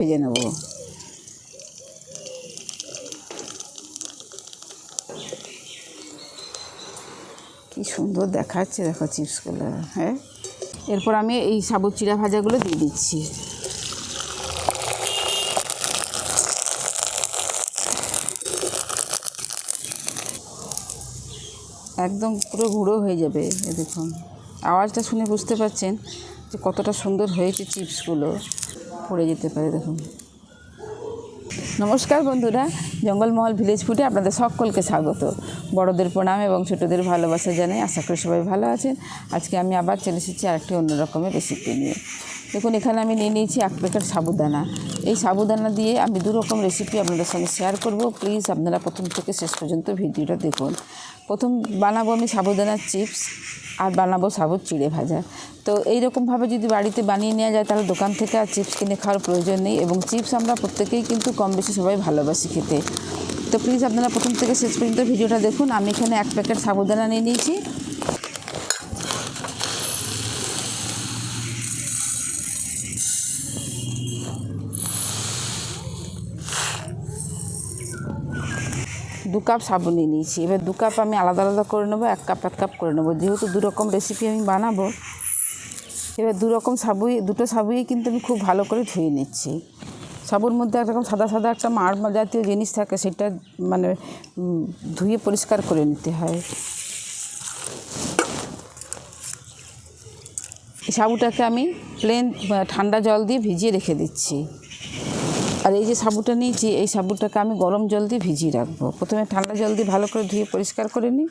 ভেজে নেব। কি সুন্দর দেখাচ্ছে, দেখো চিপসগুলো হ্যাঁ? এরপর আমি এই সাবুত চিড়া ভাজাগুলো দিয়ে দিচ্ছি। একদম পুরো গুঁড়ো হয়ে যাবে দেখুন। আওয়াজটা শুনে বুঝতে পারছেন যে কতটা সুন্দর হয়েছে চিপসগুলো। পড়ে যেতে পারে, দেখুন। নমস্কার বন্ধুরা, জঙ্গলমহল ভিলেজ ফুডে আপনাদের সকলকে স্বাগত। বড়দের প্রণাম এবং ছোটদের ভালোবাসা জানাই। আশা করি সবাই ভালো আছেন। আজকে আমি আবার চলে এসেছি আরেকটি অন্য রকমের রেসিপি নিয়ে। দেখুন, এখানে আমি নিয়ে নিয়েছি এক প্যাকেট সাবুদানা। এই সাবুদানা দিয়ে আমি দু রকম রেসিপি আপনাদের সঙ্গে শেয়ার করব। প্লিজ আপনারা প্রথম থেকে শেষ পর্যন্ত ভিডিওটা দেখুন। প্রথম বানাবো আমি সাবুদানার চিপস আর বানাবো সাবুত চিড়ে ভাজা। তো এইরকমভাবে যদি বাড়িতে বানিয়ে নেওয়া যায়, তাহলে দোকান থেকে আর চিপস কিনে খাওয়ার প্রয়োজন নেই এবং চিপস আমরা প্রত্যেকেই কিন্তু কম বেশি সবাই ভালোবাসি খেতে। তো প্লিজ আপনারা প্রথম থেকে শেষ পর্যন্ত ভিডিওটা দেখুন। আমি এখানে এক প্যাকেট সাবুদানা নিয়ে নিয়েছি। দু কাপ সাবু নিয়ে নিয়েছি। এবার দু কাপ আমি আলাদা আলাদা করে নেব, এক কাপ এক কাপ করে নেব। যেহেতু দু রকম রেসিপি আমি বানাবো, এবার দু রকম সাবুই, দুটো সাবুই কিন্তু আমি খুব ভালো করে ধুয়ে নিচ্ছি। সাবুর মধ্যে একরকম সাদা সাদা একটা মাড় জাতীয় জিনিস থাকে, সেটা মানে ধুয়ে পরিষ্কার করে নিতে হয়। সাবুটাকে আমি প্লেন ঠান্ডা জল দিয়ে ভিজিয়ে রেখে দিচ্ছি। আর এই যে সাবুটা নিয়েছি, এই সাবুটাকে আমি গরম জল দিয়ে ভিজিয়ে রাখব। প্রথমে ঠান্ডা জল দিয়ে ভালো করে ধুয়ে পরিষ্কার করে নিই।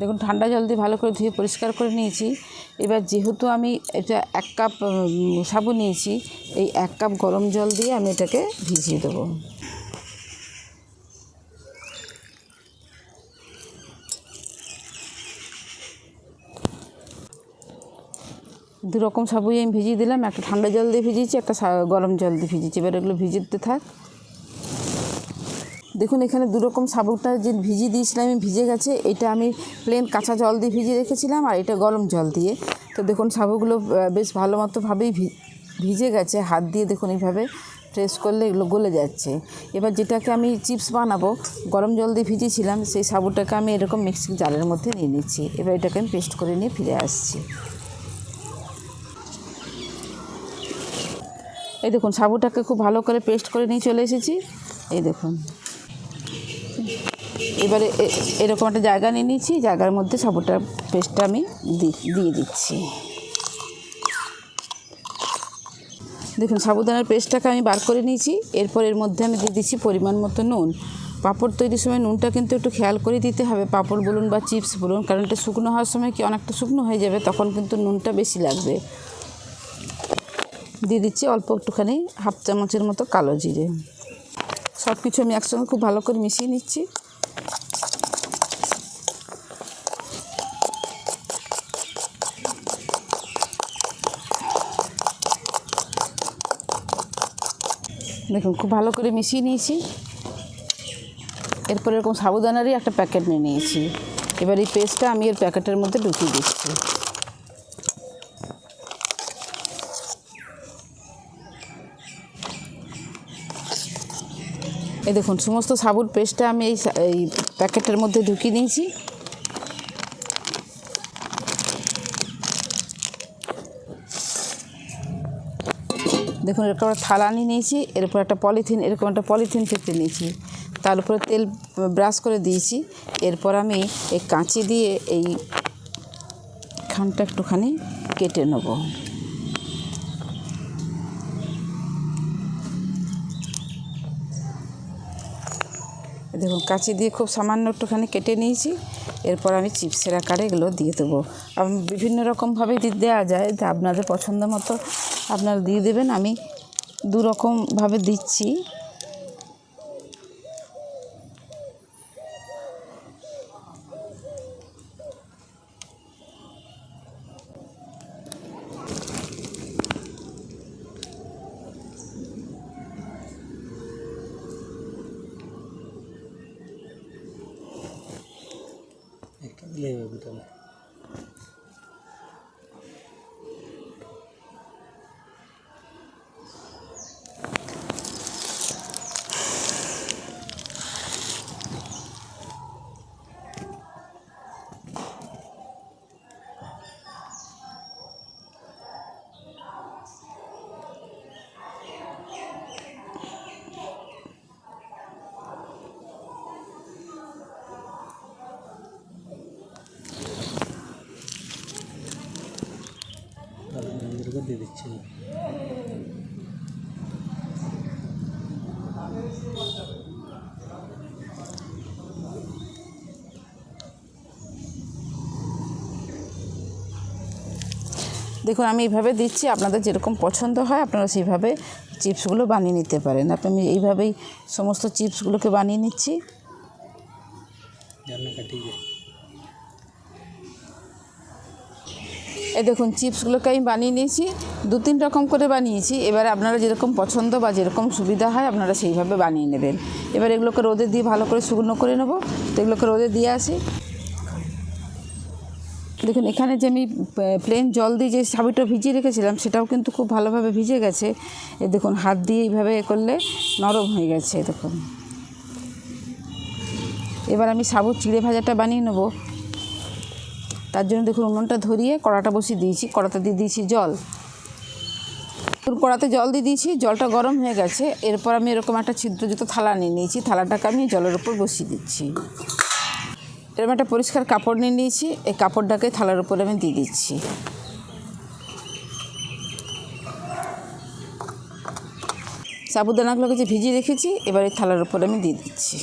দেখুন, ঠান্ডা জল দিয়ে ভালো করে ধুয়ে পরিষ্কার করে নিয়েছি। এবার যেহেতু আমি এটা এক কাপ সাবু নিয়েছি, এই এক কাপ গরম জল দিয়ে আমি এটাকে ভিজিয়ে দেবো। দু রকম সাবুই আমি ভিজিয়ে দিলাম। একটা ঠান্ডা জল দিয়ে ভিজিয়েছি, একটা গরম জল দিয়ে ভিজিয়েছি। এবার এগুলো ভিজিতে থাক। দেখুন, এখানে দু রকম সাবুটা যে ভিজিয়ে দিয়েছিলাম, আমি ভিজে গেছে। এটা আমি প্লেন কাঁচা জল দিয়ে ভিজিয়ে রেখেছিলাম আর এটা গরম জল দিয়ে। তো দেখুন, সাবুগুলো বেশ ভালো মতোভাবেই ভিজে গেছে। হাত দিয়ে দেখুন, এইভাবে প্রেস করলে এগুলো গলে যাচ্ছে। এবার যেটাকে আমি চিপস বানাবো, গরম জল দিয়ে ভিজিয়েছিলাম, সেই সাবুটাকে আমি এরকম মিক্সিং জালের মধ্যে নিয়ে নিচ্ছি। এবার এটাকে আমি পেস্ট করে নিয়ে ফিরে আসছি। এই দেখুন, সাবুটাকে খুব ভালো করে পেস্ট করে নিয়ে চলে এসেছি। এই দেখুন। এবারে এরকম একটা জায়গা নিয়ে নিয়েছি জায়গার মধ্যে সাবুটার পেস্টটা আমি দিয়ে দিচ্ছি। দেখুন, সাবুদানার পেস্টটাকে আমি বার করে নিয়েছি, এরপর এর মধ্যে আমি দিয়ে দিচ্ছি পরিমাণ মতো নুন। পাঁপড় তৈরির সময় নুনটা কিন্তু একটু খেয়াল করে দিতে হবে, পাঁপড় বলুন বা চিপস বলুন, কারণ এটা শুকনো হওয়ার সময় কি অনেকটা শুকনো হয়ে যাবে, তখন কিন্তু নুনটা বেশি লাগবে। দিয়ে দিচ্ছি অল্প একটুখানি হাফ চামচের মতো কালো জিরে। সব কিছু আমি একসঙ্গে খুব ভালো করে মিশিয়ে নিচ্ছি। দেখুন, খুব ভালো করে মিশিয়ে নিয়েছি। এরপর এরকম সাবুদানারই একটা প্যাকেট নিয়ে নিয়েছি। এবার এই পেস্টটা আমি এর প্যাকেটের মধ্যে ঢুকিয়ে দিচ্ছি। এই দেখুন, সমস্ত সাবুর পেস্টটা আমি এই এই প্যাকেটের মধ্যে ঢুকিয়ে নিয়েছি দেখুন, এরকম একটা থালা নিয়ে নিয়েছি, এরপর একটা পলিথিন, এরকম একটা পলিথিন পেতে নিয়েছি। তার উপরে তেল ব্রাশ করে দিয়েছি। এরপর আমি এই কাঁচি দিয়ে এই খানটা একটুখানি কেটে নেব। দেখুন, কাঁচি দিয়ে খুব সামান্য একটুখানি কেটে নিয়েছি। এরপর আমি চিপসের আকারে এগুলো দিয়ে দেবো। বিভিন্ন রকমভাবে দেওয়া যায়, তা আপনাদের পছন্দ মতো আপনারা দিয়ে দেবেন। আমি দু রকমভাবে দিচ্ছি। একটা দিলে হবে দিচ্ছি। দেখুন আমি এইভাবে দিচ্ছি আপনাদের যেরকম পছন্দ হয় আপনারা সেইভাবে চিপসগুলো বানিয়ে নিতে পারেন। আপনি আমি এইভাবেই সমস্ত চিপসগুলোকে বানিয়ে নিচ্ছি। এই দেখুন, চিপসগুলোকে আমি বানিয়ে নিয়েছি। দু তিন রকম করে বানিয়েছি। এবারে আপনারা যেরকম পছন্দ বা যেরকম সুবিধা হয়, আপনারা সেইভাবে বানিয়ে নেবেন। এবার এগুলোকে রোদে দিয়ে ভালো করে শুকনো করে নেব। তো এগুলোকে রোদে দিয়ে আসি। দেখুন, এখানে যে আমি প্লেন জল দিয়ে যে সাবিটা ভিজিয়ে রেখেছিলাম, সেটাও কিন্তু খুব ভালোভাবে ভিজে গেছে। এ দেখুন, হাত দিয়ে এইভাবে এ করলে নরম হয়ে গেছে, দেখুন। এবার আমি সাবু চিড়ে ভাজাটা বানিয়ে নেব। তার জন্য দেখুন উনুনটা ধরিয়ে কড়াটা বসিয়ে দিয়েছি। কড়াতে দিয়ে দিয়েছি জল। কড়াতে জল দিয়ে দিয়েছি, জলটা গরম হয়ে গেছে। এরপর আমি এরকম একটা ছিদ্রযুক্ত থালা নিয়ে নিয়েছি। থালাটাকে আমি জলের উপর বসিয়ে দিচ্ছি। এরকম একটা পরিষ্কার কাপড় নিয়ে নিয়েছি। এই কাপড়টাকে থালার উপরে আমি দিয়ে দিচ্ছি। সাবুদানাগুলোকে যে ভিজিয়ে রেখেছি, এবার এই থালার উপরে আমি দিয়ে দিচ্ছি।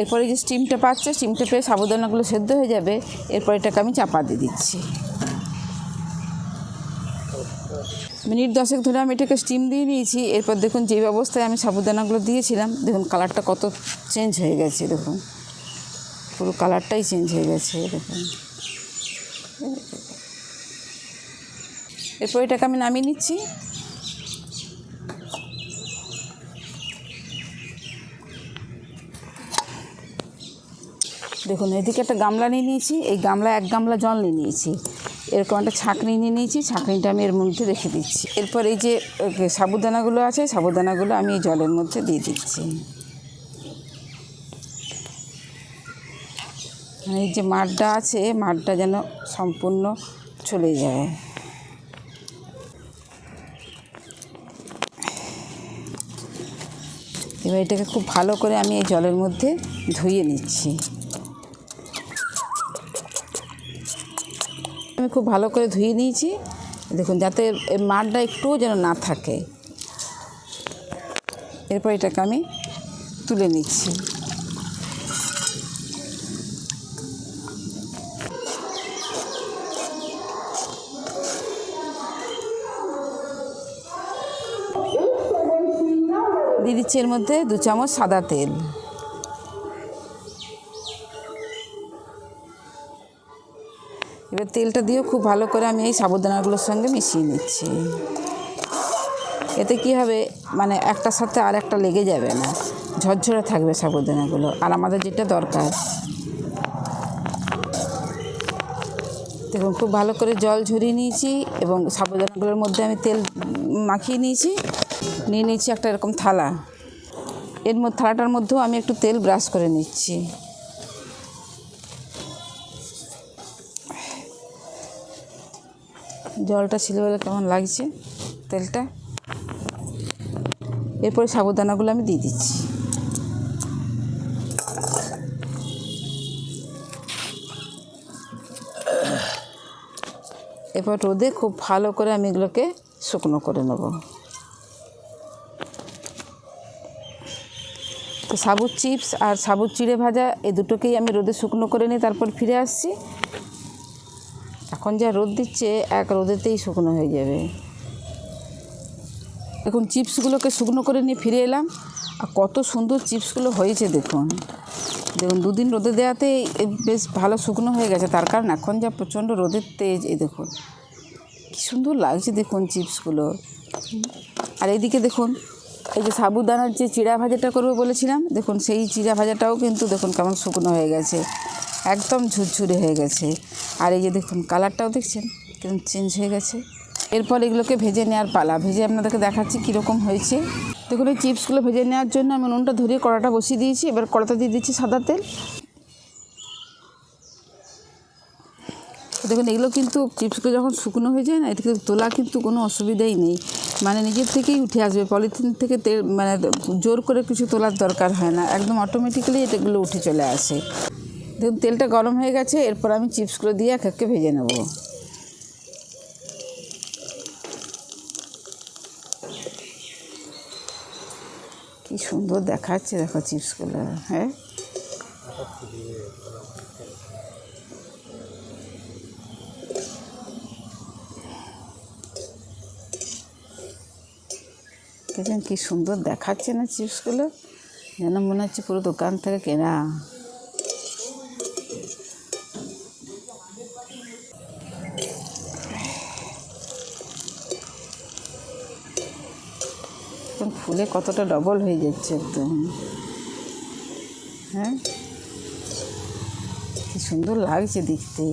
এরপরে যে স্টিমটা পাচ্ছে স্টিমটা পেয়ে সাবুদানাগুলো সেদ্ধ হয়ে যাবে। এরপর এটাকে আমি চাপা দিয়ে দিচ্ছি। মিনিট দশেক ধরে আমি এটাকে স্টিম দিয়ে নিয়েছি। এরপর দেখুন যে অবস্থায় আমি সাবুদানাগুলো দিয়েছিলাম, দেখুন কালারটা কত চেঞ্জ হয়ে গেছে, দেখুন। পুরো কালারটাই চেঞ্জ হয়ে গেছে, দেখুন। এরপর এটাকে আমি নামিয়ে নিচ্ছি। দেখুন, এদিকে একটা গামলা নিয়ে নিয়েছি, এই গামলা এক গামলা জল নিয়ে নিয়েছি। এরকম একটা ছাঁকনি নিয়ে নিয়েছি, ছাঁকনিটা আমি এর মধ্যে রেখে দিচ্ছি। এরপর এই যে সাবুদানাগুলো আছে, সাবুদানাগুলো আমি এই জলের মধ্যে দিয়ে দিচ্ছি। মানে এই যে মাঠটা আছে, মাঠটা যেন সম্পূর্ণ চলে যায়। এবার এটাকে খুব ভালো করে আমি এই জলের মধ্যে ধুয়ে নিচ্ছি। আমি খুব ভালো করে ধুয়ে নিয়েছি। দেখুন, যাতে মাঠটা একটুও যেন না থাকে। এরপর এটাকে আমি তুলে নিচ্ছি। দিয়ে দিচ্ছি এর মধ্যে দু চামচ সাদা তেল। এবার তেলটা দিয়েও খুব ভালো করে আমি এই সাবুদানাগুলোর সঙ্গে মিশিয়ে নিচ্ছি। এতে কি হবে? মানে একটার সাথে আর একটা লেগে যাবে না। ঝরঝরে থাকবে সাবুদানাগুলো। আর আমাদের যেটা দরকার। দেখুন, খুব ভালো করে জল ঝরিয়ে নিয়েছি এবং সাবুদানাগুলোর মধ্যে আমি তেল মাখিয়ে নিয়েছি। নিয়ে নিয়েছি একটা এরকম থালা। এর মধ্যে থালাটার মধ্যেও আমি একটু তেল ব্রাশ করে নিচ্ছি। জলটা ছিল বলে কেমন লাগছে তেলটা? এরপরে সাবুদানাগুলো আমি দিয়ে দিচ্ছি। এরপর রোদে খুব ভালো করে আমি এগুলোকে শুকনো করে নেব। তো সাবুত চিপস আর সাবুত চিড়ে ভাজা এই দুটোকেই আমি রোদে শুকনো করে নিই তারপর ফিরে আসছি। এখন যা রোদ দিচ্ছে, এক রোদেতেই শুকনো হয়ে যাবে। এখন চিপসগুলোকে শুকনো করে নিয়ে ফিরে এলাম। আর কত সুন্দর চিপসগুলো হয়েছে দেখুন। দেখুন, দুদিন রোদে দেওয়াতে বেশ ভালো শুকনো হয়ে গেছে। তার কারণ এখন যা প্রচণ্ড রোদের তেজ, এই দেখুন। কী সুন্দর লাগছে দেখুন চিপসগুলো। আর এইদিকে দেখুন, এই যে সাবুদানার যে চিড়া ভাজাটা করব বলেছিলাম, দেখুন সেই চিড়া ভাজাটাও কিন্তু দেখুন কেমন শুকনো হয়ে গেছে। একদম ঝুরঝুরে হয়ে গেছে। আর এই যে দেখুন, কালারটাও দেখছেন? কেমন চেঞ্জ হয়ে গেছে। এরপর এগুলোকে ভেজে নেওয়ার পালা। ভেজে আপনাদেরকে দেখাচ্ছি কীরকম হয়েছে। দেখুন, এই চিপসগুলো ভেজে নেওয়ার জন্য আমি নুনটা ধরিয়ে কড়াটা বসিয়ে দিয়েছি। এবার কড়াটা দিয়ে দিচ্ছি সাদা তেল। দেখুন, এগুলো কিন্তু চিপসগুলো যখন শুকনো হয়ে যায় না, এতে কিন্তু তোলা কিন্তু কোনো অসুবিধাই নেই। মানে নিজের থেকেই উঠে আসবে। পলিথিন থেকে তেল মানে জোর করে কিছু তোলার দরকার হয় না। একদম অটোমেটিক্যালি এটাগুলো উঠে চলে আসে। দেখুন তেলটা গরম হয়ে গেছে, এরপর আমি চিপসগুলো দিয়ে এক একে ভেজে নেব। কি সুন্দর দেখাচ্ছে দেখো চিপসগুলো হ্যাঁ? কি সুন্দর দেখাচ্ছে না চিপসগুলো, যেন মনে হচ্ছে পুরো দোকান থেকে কেনা একদম ফুলে কতটা ডবল হয়ে যাচ্ছে একদম। হ্যাঁ? কি সুন্দর লাগছে দেখতে।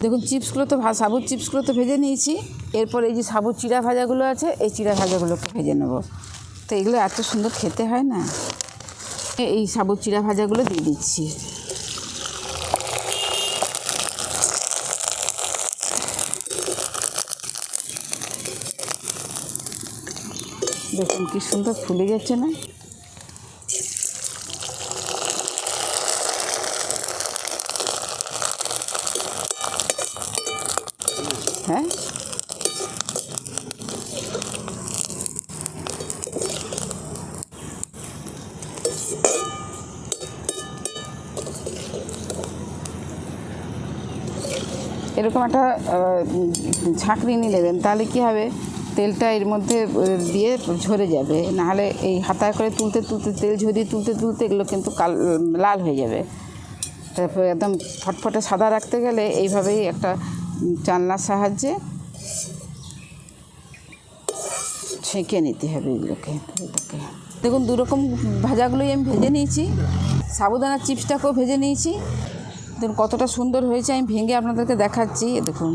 দেখুন, চিপসগুলো তো সাবুত চিপসগুলো তো ভেজে নিয়েছি। এরপর এই যে সাবুত চিড়া ভাজাগুলো আছে, এই চিড়া ভাজাগুলোকে ভেজে নেব। তো এগুলো এত সুন্দর খেতে হয় না। এই সাবু চিড়া ভাজাগুলো দিয়ে দিচ্ছি। দেখুন কি সুন্দর ফুলে গেছে না? একটা আহ, নিয়ে নেবেন তাহলে কী হবে? তেলটা এর মধ্যে দিয়ে ঝরে যাবে। নাহলে এই হাতায় করে তুলতে তুলতে তেল ঝরিয়ে তুলতে তুলতে এগুলো কিন্তু কাল লাল হয়ে যাবে। তারপরে একদম ফটফটে সাদা রাখতে গেলে এইভাবেই একটা উম, চালনার সাহায্যে ছেঁকে নিতে হবে এগুলোকে দেখুন দুরকম ভাজাগুলোই আমি ভেজে নিয়েছি। সাবুদানা চিপসটাকেও ভেজে নিয়েছি। দেখুন, কতটা সুন্দর হয়েছে, আমি ভেঙে আপনাদেরকে দেখাচ্ছি দেখুন।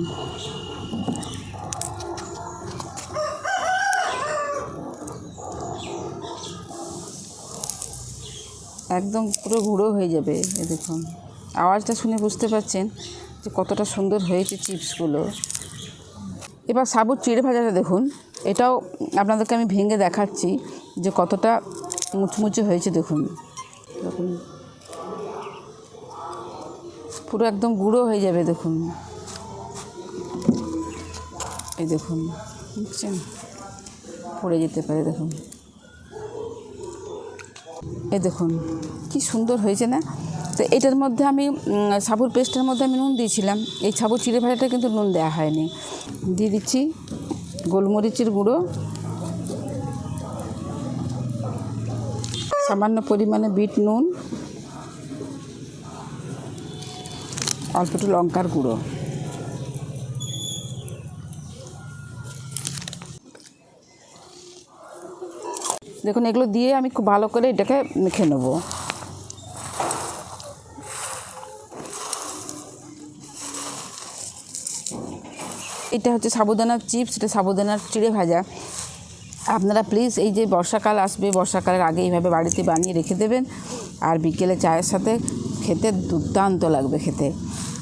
একদম পুরো গুঁড়ো হয়ে যাবে, এ দেখুন। আওয়াজটা শুনে বুঝতে পারছেন যে কতটা সুন্দর হয়েছে চিপসগুলো। এবার সাবুত চিড়ে ভাজাটা দেখুন, এটাও আপনাদেরকে আমি ভেঙে দেখাচ্ছি যে কতটা মুচমুচে হয়েছে দেখুন দেখুন। পুরো একদম গুঁড়ো হয়ে যাবে, দেখুন। এই দেখুন, বুঝছেন? পড়ে যেতে পারে, দেখুন। এই দেখুন, কি সুন্দর হয়েছে না? তো এটার মধ্যে আমি সাবুর পেস্টের মধ্যে আমি নুন দিয়েছিলাম। এই সাবুর চিড়ে ভাজাটা কিন্তু নুন দেওয়া হয়নি। দিয়ে দিচ্ছি গোলমরিচের গুঁড়ো। সামান্য পরিমাণে বিট নুন। অল্প একটু লঙ্কার গুঁড়ো। দেখুন, এগুলো দিয়ে আমি খুব ভালো করে এটাকে মেখে নেব। এটা হচ্ছে সাবুদানার চিপস, এটা সাবুদানার চিড়ে ভাজা। আপনারা প্লিজ এই যে বর্ষাকাল আসবে, বর্ষাকালের আগে এইভাবে বাড়িতে বানিয়ে রেখে দেবেন। আর বিকেলে চায়ের সাথে খেতে দুর্দান্ত লাগবে খেতে।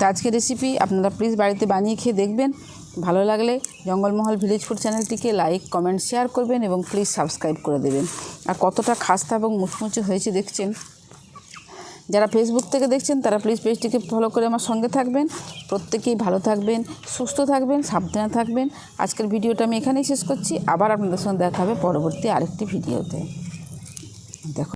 তো আজকের রেসিপি আপনারা প্লিজ বাড়িতে বানিয়ে খেয়ে দেখবেন। ভালো লাগলে জঙ্গলমহল ভিলেজ ফুড চ্যানেলটিকে লাইক কমেন্ট শেয়ার করবেন এবং প্লিজ সাবস্ক্রাইব করে দেবেন। আর কতটা খাস্তা এবং মুচমুচে হয়েছে দেখছেন। যারা ফেসবুক থেকে দেখছেন, তারা প্লিজ পেজটিকে ফলো করে আমার সঙ্গে থাকবেন। প্রত্যেকেই ভালো থাকবেন, সুস্থ থাকবেন, সাবধানে থাকবেন। আজকের ভিডিওটা আমি এখানেই শেষ করছি। আবার আপনাদের সঙ্গে দেখা হবে পরবর্তী আরেকটি ভিডিওতে। দেখো।